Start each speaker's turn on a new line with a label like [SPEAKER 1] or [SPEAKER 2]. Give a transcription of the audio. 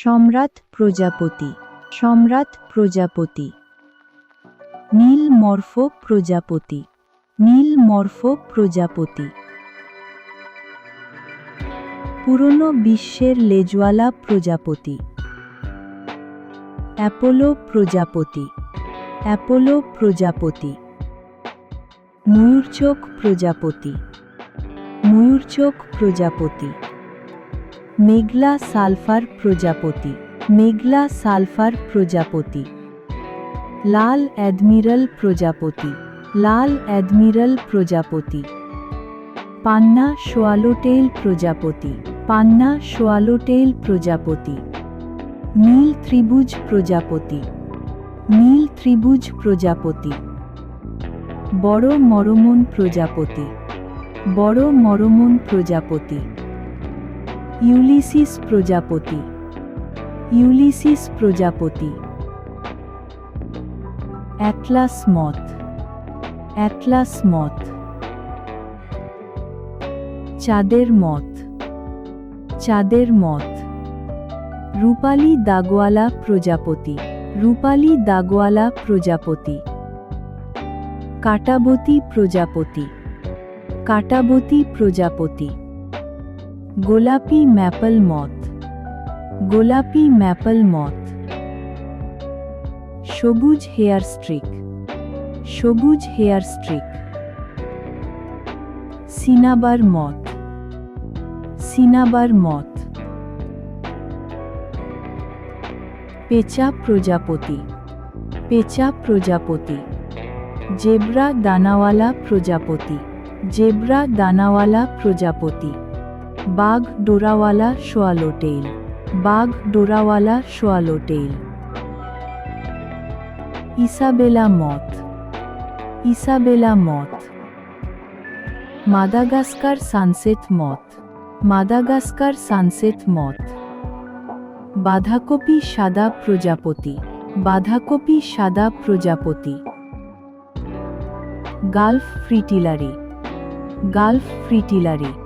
[SPEAKER 1] সম্রাট প্রজাপতি সম্রাট প্রজাপতি। নীল মর্ফ প্রজাপতি, নীল মর্ফ প্রজাপতি। পুরনো বিশ্বের লেজওয়ালা প্রজাপতি। অ্যাপোলো প্রজাপতি অ্যাপোলো প্রজাপতি। ময়ূরচোখ প্রজাপতি ময়ূরচোখ প্রজাপতি। মেঘলা সালফার প্রজাপতি, মেঘলা সালফার প্রজাপতি। লাল অ্যাডমিরাল প্রজাপতি, লাল অ্যাডমিরাল প্রজাপতি। পান্না সোয়ালোটেল প্রজাপতি, পান্না সোয়ালোটেল প্রজাপতি। নীল ত্রিভুজ প্রজাপতি, নীল ত্রিভুজ প্রজাপতি। বড় মরমন প্রজাপতি, বড় মরমন প্রজাপতি। ইউলিসিস প্রজাপতি। ইউলিসিস প্রজাপতি। Atlas moth. Atlas moth. চাঁদের মথ। চাঁদের মথ। রূপালী দাগওয়ালা প্রজাপতি। রূপালী দাগওয়ালা প্রজাপতি। কাটাবতী প্রজাপতি। কাটাবতী প্রজাপতি। গোলাপি ম্যাপল মথ। গোলাপি ম্যাপল মথ। সবুজ হেয়ার স্ট্রিক। সবুজ hair streak. Cinnabar moth. Cinnabar moth. পেঁচা প্রজাপতি। পেঁচা প্রজাপতি। জেব্রা দানাওয়ালা প্রজাপতি। জেব্রা দানাওয়ালা প্রজাপতি। বাঘ ডোরাওয়ালা সোয়ালোটেল বাঘ ডোরাওয়ালা swallowtail Isabella moth Isabella moth Madagascar sunset moth Madagascar sunset moth বাঁধাকপি সাদা প্রজাপতি। বাঁধাকপি সাদা প্রজাপতি। Gulf fritillary. Gulf fritillary.